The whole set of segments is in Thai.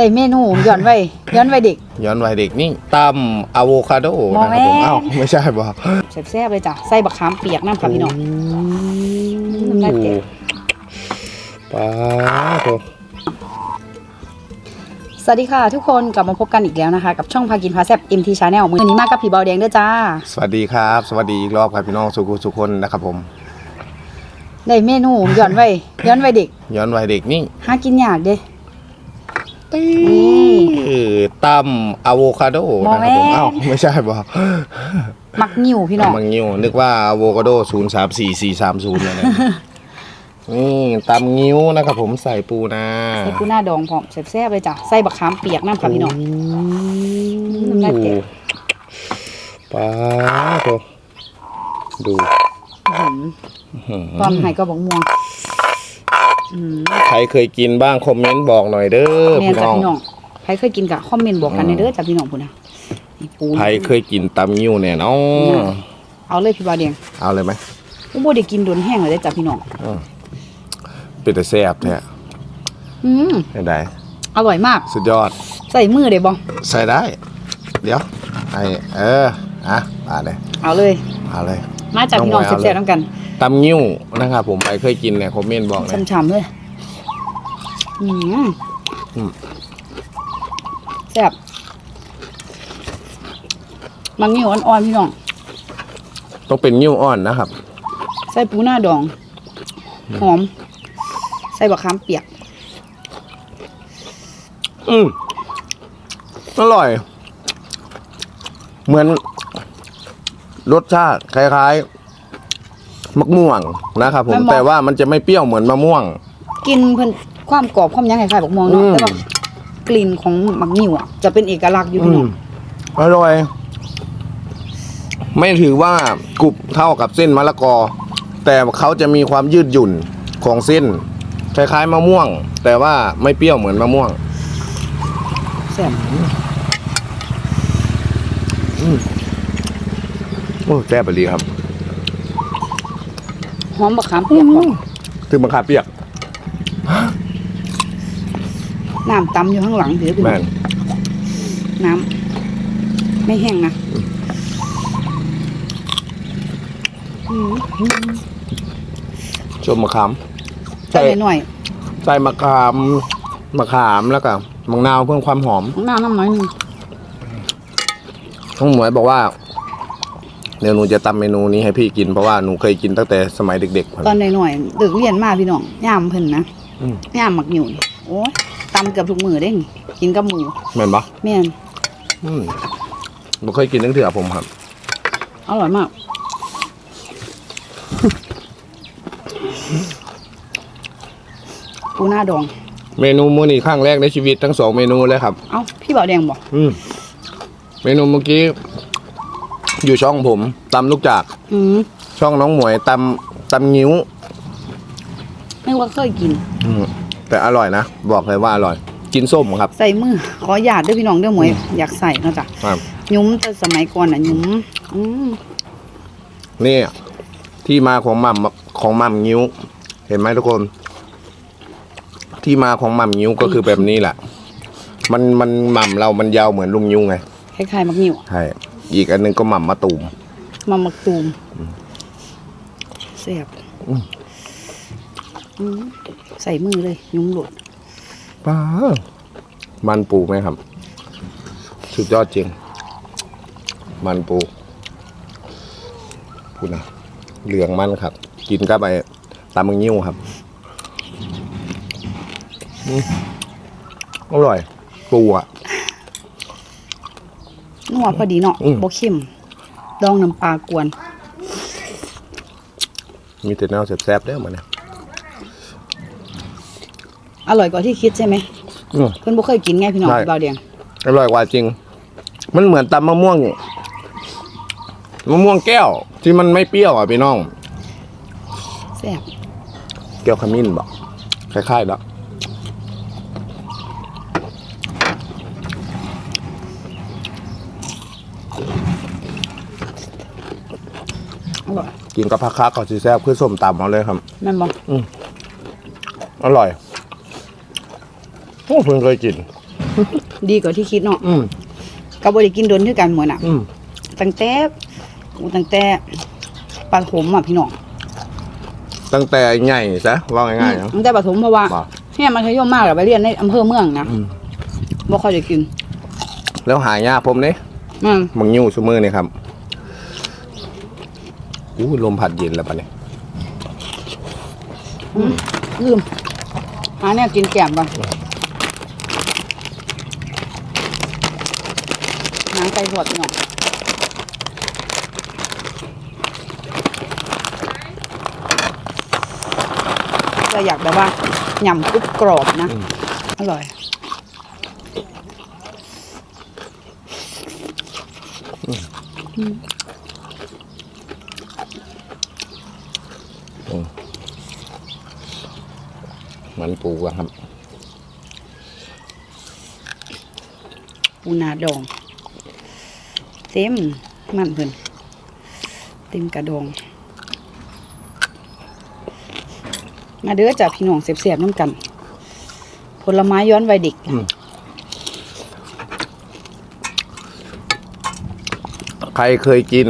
ได้เมนูย้อนไว้ย้อนไว้เด็ก ย้อนวัยเด็กนี่ตำอะโวคาโดมองนะครับผมแม่เอ้าไม่ใช่ป่ะแซ่บๆเลยจ้ะใส่บักขามเปียกน้ำค่ะพี่น้อง น้ำลายแตกป้าโถ สวัสดีค่ะทุกคนกลับมาพบกันอีกแล้วนะคะ กับช่องพากินพาแซ่บ MT Channel มือนี้มากับผีเบาแดงเด้อจ้า สวัสดีครับ สวัสดีอีกรอบครับพี่น้องสุขุสุขคนนะครับผม ได้เมนูย้อนไว้ย้อนไว้เด็ก ย้อนวัยเด็กนี่หากินยากเด้ ตำอะโวคาโดมองนะครับผมแม่เอ้าไม่ใช่ป่ะมักนิ่วพี่น้องมังงิ้วนึกว่าอะโวคาโดศูนย์สามสี่สี่สามศูนย์อะไรนี่ตำงิ้วนะครับผมใส่ปูนาใส่ปูหน้าดองพร้อมแซ่บๆเลยจ้ะใส่บักขามเปียกน้ำค่ะพี่น้องน้ำลายแตกป้าโถดูตอนหายก็บอกม่วงอืม ใครเคยกินบ้างคอมเมนต์บอกหน่อยเด้อแม่นพี่จ้ะน้องพี่น้องใครเคยกินกะคอมเมนต์บอกกันในเด้อจ้ะพี่น้องพุ่นนะนี่ปูใครเคยกินตำงิ้วเนี่ยเนาะเอาเลยพี่เบาแดงเอาเลยไหมผู้บ่ได้กินโดนแห้งเลยเด้อจ้ะพี่น้องเป็นแต่แซ่บแท้อืมไม่ได้อร่อยมาก สุดยอดใส่มือได้บ่ใส่ได้ เดี๋ยวไอเอออะมาเลยเอาเลย มาเลย มาจากพี่น้องต้องไว้เอาเลยแซ่บๆน้ำกัน ตำงิ้วนะครับผมใครเคยกินเนี่ยคอมเมนต์บอกเลยช่ำๆเลยอืมอืมแซ่บมังงิ้วอ่อนๆพี่น้องต้องเป็นงิ้วอ่อนนะครับ ใส่ปูหน้าดองหอม ใส่บักขามเปียก อืมอร่อย เหมือนรสชาติคล้ายๆ มะม่วงนะครับผมไม่เหมาะแต่ว่ามันจะไม่เปรี้ยวเหมือนมะม่วง กินเพิ่นความกรอบความหยังคล้ายๆบักม่วงเนาะอืมแต่ว่ากลิ่นของมักงิ้วอะจะเป็นเอกลักษณ์อยู่อืพี่น้อมงอร่อย ไม่ถือว่ากรุบเท่ากับเส้นมะละกอ แต่เขาจะมีความยืดหยุ่นของเส้นคล้ายๆมะม่วง แต่ว่าไม่เปรี้ยวเหมือนมะม่วงแซ่บโอ้แซ่บไปดีครับ หอมบักขามเปียกพร้อมถึงมะขามเปียกน้ำตำอยู่ข้างหลังเดี๋ยวพี่น้แม่องนน้ำไม่แห้งนะอืมชมมะขามใส่หน่อยใส่มะขามมะขามแล้วก็มะนาวเพิ่มความหอมๆน้ำน้ำหน่อยหนึงน้องหมวยบอกว่า เดี๋ยวหนูจะตำเมนูนี้ให้พี่กินเพราะว่าหนูเคยกินตั้งแต่สมัยเด็กๆตอนหน่อยๆเด็กเรียนมาพี่น้องย่ามเพิ่นนะอืมย่ามหมักหนิวนี่โอ้ยตำเกือบทุกมือได้นี่กินกับหมูแม่นปะแม่นอืมหนูเคยกินตั้งแต่ผมครับอร่อยมากปูหน้าดอง เมนูมื้อนี้ครั้งแรกในชีวิตทั้งสองเมนูเลยครับ เอ้าพี่บ่าวแดงบอกอืมเมนูเมื่อกี้ อยู่ช่องผมตำลูกจาก อืมช่องน้องหมวยตำตำงิ้วไม่ว่าเคยกิน อืมแต่อร่อยนะ บอกเลยว่าอร่อย กินส้มครับ ใส่มือ ขอหยาดด้วยพี่น้องเด้วยหมวย อยากใส่เนาะจ้ะครับ ยุ้มแต่สมัยก่อนอะยุ้มอืมนี่ ที่มาของหม่ำของหม่ำงิ้ว เห็นไหมทุกคน ที่มาของหม่ำงิ้วก็คือแบบนี้แหละ มันมันหม่ำเรามันยาวเหมือนลุงยิ้วไงคล้ายๆมักหนิวใช่ อีกอันหนึงก็หม่ำมะตูมมามักตูมแซ่บอืมใส่มือเลย ยุ้มหลุดป้ามันปูไหมครับ สุดยอดจริง มันปูพูดนะเหลืองมันครับ กินกับไปตามึงยิ้วครับอืมอร่อย ปูอะ นัวพอดีเนาะอืมบ่เค็มดองน้ำปลากวน มีแต่แนวแซ่บๆเด้อมาเนี่ยอร่อยกว่าที่คิดใช่ไหมอืม เพิ่นบ่เคยกินไงพี่น้องใช่เบาแดงอร่อยกว่าจริง มันเหมือนตำมะม่วงมะม่วงแก้ว ที่มันไม่เปรี้ยวอะพี่น้อง แซ่บแก้วขมิ้นบอกคล้ายๆแล้ว อร่อยกินกับผักคักกับซีแซ่บคือส้มตำเอาเลยครับ แม่นบ่อร่อยโอ้เพิ่งเคยกิน ดีกว่าที่คิดเนาะอืมก็บ่ได้กินโดนคือกันหมดน่ะ อืมตั้งแต่อู้ตั้งแต่ปฐมอะพี่น้องตั้งแต่ใหญ่ซะว่าง่ายๆนะตั้งแต่ปฐมเพราะว่าบอกเนี่ยมันทยมมากอะไปเรียนในอำเภอเมืองนะอืมบ่ค่อยได้กิน แล้วหายากผมเนี่ย อืมมังยิ้วชูมือนี่ครับอู้ลมพัดเย็นแล้วปะเนี่ยลืมหาเนี่ยกินแกมก่อนหางไก่บดพี่น้องเราอยากแบบว่าหย่ำกรุบกรอบนะ อร่อย มันปูอะครับ ปูนาดอง เต็มมันเพิ่นเต็มกระดอง มาเด้อจ้ะพี่น้องเสียบๆน้ำกัน ผลไม้ย้อนวัยเด็ก อืม ใครเคยกิน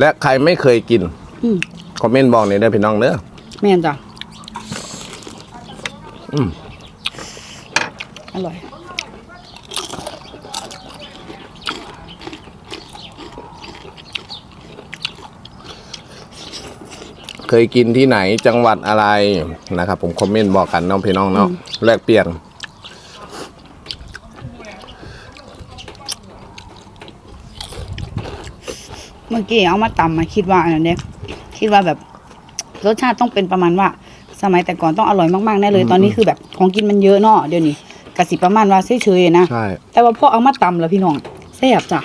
และใครไม่เคยกินอืมคอมเมนต์บอกหน่อยเด้อพี่น้องเด้อแม่นจ้ะอืมอร่อย เคยกินที่ไหนจังหวัดอะไรนะครับ ผมคอมเมนต์บอกกันเน้องพี่น้องเนาะแลกเปลี่ยน เมื่อกี้เอามาตำมาคิดว่าอันนั้นเนี่ยคิดว่าแบบรสชาติต้องเป็นประมาณว่า สมัยแต่ก่อนต้องอร่อยมากๆแน่เลย ตอนนี้คือแบบของกินมันเยอะเนาะเดี๋ยวนี้กะสิประมาณว่าเฉยๆนะใช่แต่ว่าพอเอามาตำแล้วพี่น้องแซ่บจ้ะ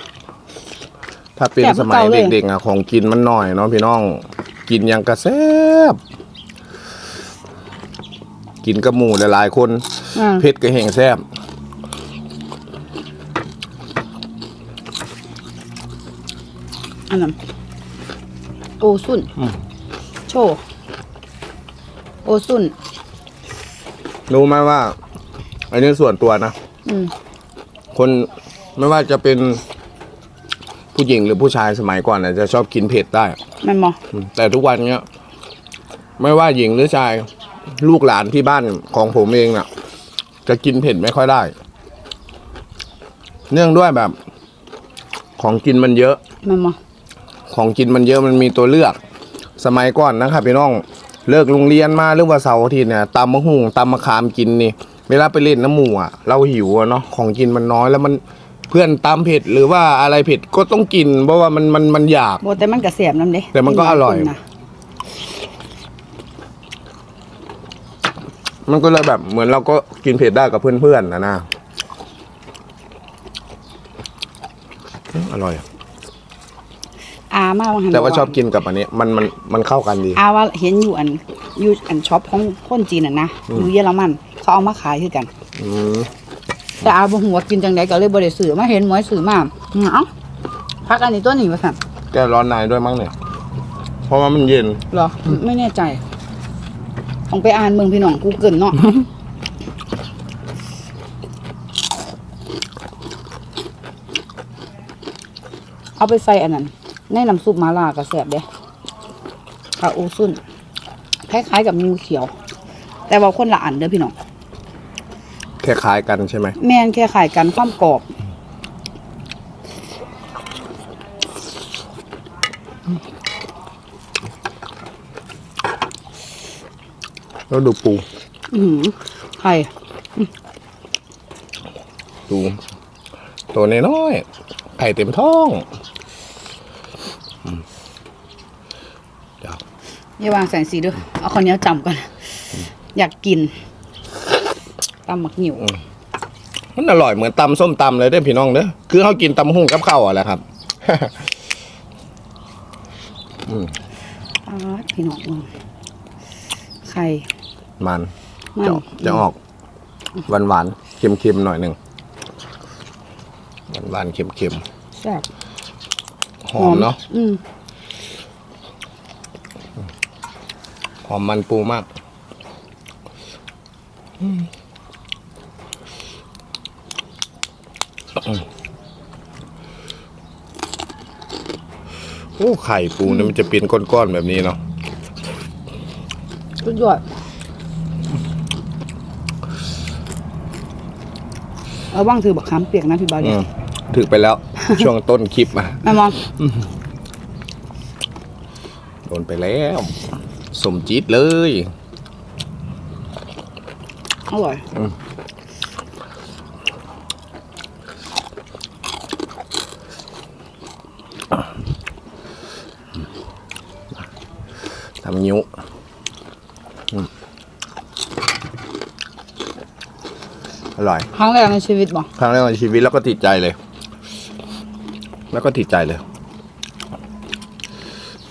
ถ้าเป็นแซ่บสมัยเก่าเลยเด็กๆอะของกินมันหน่อยเนาะพี่น้อง กินยังกระแซบกินกับหมูหลายๆคนอืมเผ็ดก็แห้งแซ่บ อันนั้นโอซุนโชว์โอซุนรู้ไหมว่า อันนี้ส่วนตัวนะอืมคนไม่ว่าจะเป็นผู้หญิงหรือผู้ชายสมัยก่อนน่ะจะชอบกินเผ็ดได้แม่นบ่อืมแต่ทุกวันเนี้ยไม่ว่าหญิงหรือชายลูกหลานที่บ้านของผมเองน่ะ จะกินเผ็ดไม่ค่อยได้ เนื่องด้วยแบบ ของกินมันเยอะแม่นบ่ ของกินมันเยอะมันมีตัวเลือก สมัยก่อนนะครับพี่น้องเลิกโรงเรียนมาหรือว่าเสาร์อาทิตย์เนี่ยตำมะฮุ่งตำมะขามกินนี่ เวลาไปเล่นน้ำหมูอะเราหิวอะเนาะของกินมันน้อยแล้วมันเพื่อนตำเผ็ดหรือว่าอะไรเผ็ดก็ต้องกิน เพราะว่ามันมันมันอยากบ่แต่มันก็แซ่บนำเด้แต่มันก็อร่อยกินหลาคนนะมันก็เลยแบบเหมือนเราก็กินเผ็ดได้กับเพื่อนๆนะนะอืมอร่อยอามาว่าหั่นแต่ว่าบกชอบกินกับอันนี้มันมันมันเข้ากันดี อาว่าเห็นอยู่อันอยู่อันช็อปของคนจีนน่ะนะอยู่เยอรมัน เขาเอามาขายคือกัน อืมแต่อาบ่ฮู้ว่ากินจังไดก็เลยบ่ได้ซื้อมาเห็นหมวยซื้อมาอืมเอ้าพักอันนี้ตัวนี้ว่าซั่นแก้ร้อนในด้วยมั้งเนี่ย เพราะว่ามันเย็น เหรอ ไม่แน่ใจต้องไปอ่านเมืองพี่น้อง Google เนาะ เอาไปใส่อันนั้น ในน้ำซุปมาล่าก็แซ่บเด้คาโอซุนคล้ายๆกับงูเขียว แต่ว่าคนละอันเด้อพี่น้องแค่คล้ายกันใช่ไหมแม่นแค่ขายกันความกรอบแล้วดูปูอือหือไข่ดู ตัวน้อยๆไข่เต็มท้องอืมเดี๋ยว อย่าวางแสงสีด้วย เอาคนนี้ยวจำก่อน อยากกินตำหมักหิวมันอร่อยเหมือนตำส้มตำเลยเด้อพี่น้องเด้อคือเขากินตำหุ่งกับข้าวอะแหละครับปาดพี่น้องเบิ่งไข่มันมันจะจะออกหวานหวานๆเค็มเค็มๆหน่อยหนึ่งหวานหวานๆเค็มเค็มแซ่บๆหอมเนาะ อืม หอมมันปูมากโอ้ไข่ปูเนี่ยมันจะเป็นก้อนๆแบบนี้เนาะสุดยอดเอาว่างถือบักขามเปียกนะพี่บาอืเดียมถึกไปแล้ว ช่วงต้นคลิปอะแม่มองโดนไปแล้วส มจีดเลย อร่อยทำนิ้วอืมอร่อย ครั้งแรกในชีวิตบอกครั้งแรกในชีวิตแล้วก็ติดใจเลย แล้วก็ติดใจเลย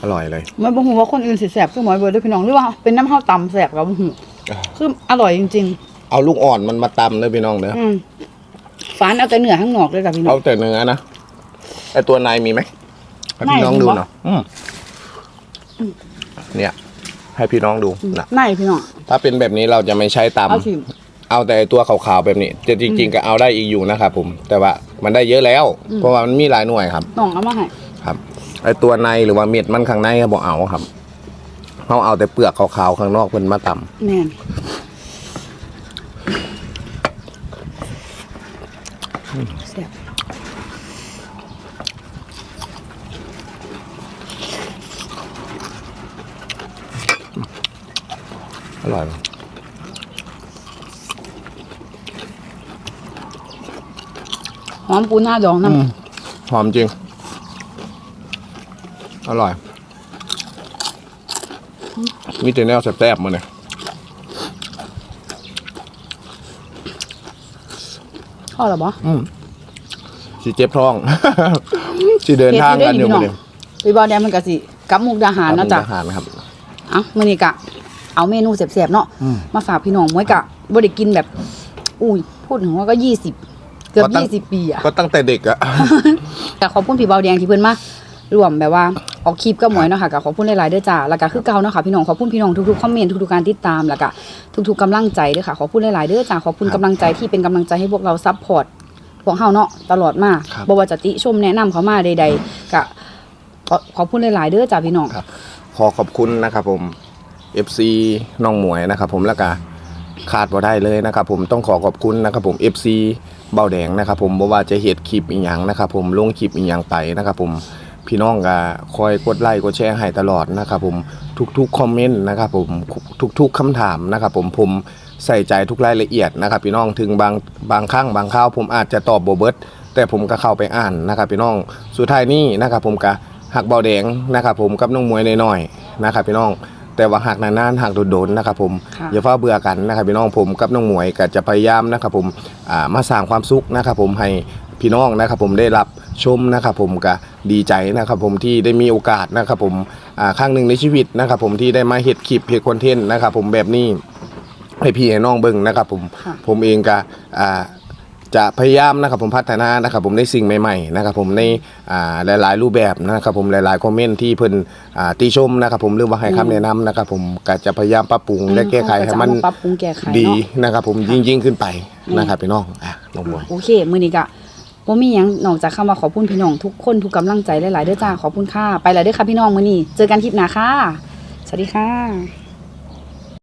อร่อยเลยไม่บอกว่าคนอื่นสิแสบคือหมอยเบิร์ดด้วยพี่น้องหรือว่าเป็นน้ำข้าวตำแสบกับหูคืออร่อยจริง เอาลูกอ่อนมันมาตำเลยพี่น้องเนอะๆอืมฝานเอาแต่เนื้อข้างนอกเลยกับพี่น้อเอาง แต่เนื้อนะไอตัวในมีไหมให้พี่น้องในมีดูวะหน่อยอืมเนี่ย ให้พี่น้องดูนะไม่พี่น้อง ถ้าเป็นแบบนี้เราจะไม่ใช้ตำ เอาชิม เอาแต่ตัวขาวๆแบบนี้จะจริง ๆ ก็เอาได้อีกอยู่นะครับผม แต่ว่ามันได้เยอะแล้ว เพราะว่ามันมีหลายหน่วยครับ น้องเอามาให้ ครับไอตัวในหรือว่าเม็ดมันข้างในก็บอกเอาครับเขาเอาแต่เปลือกขาวๆข้างนอกเพิ่นมาตำแม่นแซ่บอร่อยหอมปูหน้าดองน้ำหอมจริง อร่อย มีแต่แนวแซ่บๆมาเนี่ยชอบหรอบ่สิเจ็บท้อง สิเดินทางกันอยู่มาเนี่ยพี่บอลแดงมันก็สิกับมุกดาหารเนาะจ้ะอาหารนะครับเอ้ามื้อนี้กะ เอาเมนูแซ่บๆเนาะอืมมาฝากพี่น้องมวยกะบ่ได้กินแบบ อุ้ยพูดถึงว่าก็20เกือบก็ตั้ง20ปีอะก็ตั้งแต่เด็กอะแต่ขอบคุณพี่เบาแดงที่เพิ่นมา รวมแบบว่าออกคลิปกับหมวยเนาะค่ะก็ขอบคุณหลายๆเด้อจ้าแล้วก็คือเก่าเนาะค่ะพี่น้องขอบคุณพี่น้องทุกๆคอมเมนต์ทุกๆการติดตามแล้วก็ทุกๆกำลังใจเด้อค่ะขอบคุณหลายๆเด้อจ้าขอบคุณครับกำลังใจที่เป็นกำลังใจให้พวกเราซัพพอร์ตพวกเฮาเนาะตลอดมาครับ บ่ว่าจะติชมแนะนำเขามาใดๆก็ขอขอบคุณหลายๆเด้อจ้าพี่น้อง ครับขอขอบคุณนะครับผม FC น้องหมวยนะครับผมแล้วก็ขาดบ่ได้เลยนะครับผมต้องขอขอบคุณนะครับผม FC เบาแดงนะครับผมบ่ว่าจะเหตุคลิปอีหยังนะครับผมลงคลิปอีหยังไปนะครับผม พี่น้องก็คอยกดไลค์กดแชร์ให้ตลอดนะครับผมทุกๆคอมเมนต์นะครับผมทุกๆคำถามนะครับผมผมใส่ใจทุกรายละเอียดนะครับ พี่น้องถึงบางบางครั้งบางคราวผมอาจจะตอบบ่เบิดแต่ผมก็เข้าไปอ่านนะครับพี่น้องสุดท้ายนี้นะครับผมก็หักเบาแดงนะครับผมกับน้องมวยน้อยๆนะครับพี่น้องแต่ว่าหักนานๆหักโดนๆนะครับผมค่ะอย่าเฝ้าเบื่อกันนะครับพี่น้องผมกับน้องหมวยก็จะพยายามนะครับผมอ่ามาสร้างความสุขนะครับผมให้พี่น้องนะครับผมได้รับชมนะครับผมก็ ดีใจนะครับผมที่ได้มีโอกาสนะครับผมอ่าครั้งหนึ่งในชีวิตนะครับผมที่ได้มาเฮ็ดคลิปเฮ็ดคอนเทนต์นะครับผมแบบนี้ให้พี่ให้น้องเบิ่งนะครับผมค่ะผมเองก็อ่าจะพยายามนะครับผมพัฒนานะครับผมในสิ่งใหม่ๆนะครับผมในอ่าหลายๆรูปแบบนะครับผมหลายๆคอมเมนต์ที่เพิ่นอ่าติชมนะครับผมหรือว่าให้คำแนะนำนะครับผมก็จะพยายามปรับปรุงและแก้ไขให้มันก็จะเอาาปรับปรุงแก้ไขดีเนาะนะครับผมยิ่งยิ่งๆขึ้นไปนะครับพี่น้องอะน้องบวยโอเค มื้อนี้ก็ บ่มีหยังนอกจากคำว่าขอบคุณพี่น้องทุกคนทุกกำลังใจหลายๆเด้อจ้าขอบคุณค่ะไปแล้วเด้อค่ะพี่น้องมื้อนี้เจอกันคลิปหน้าค่ะสวัสดีค่ะ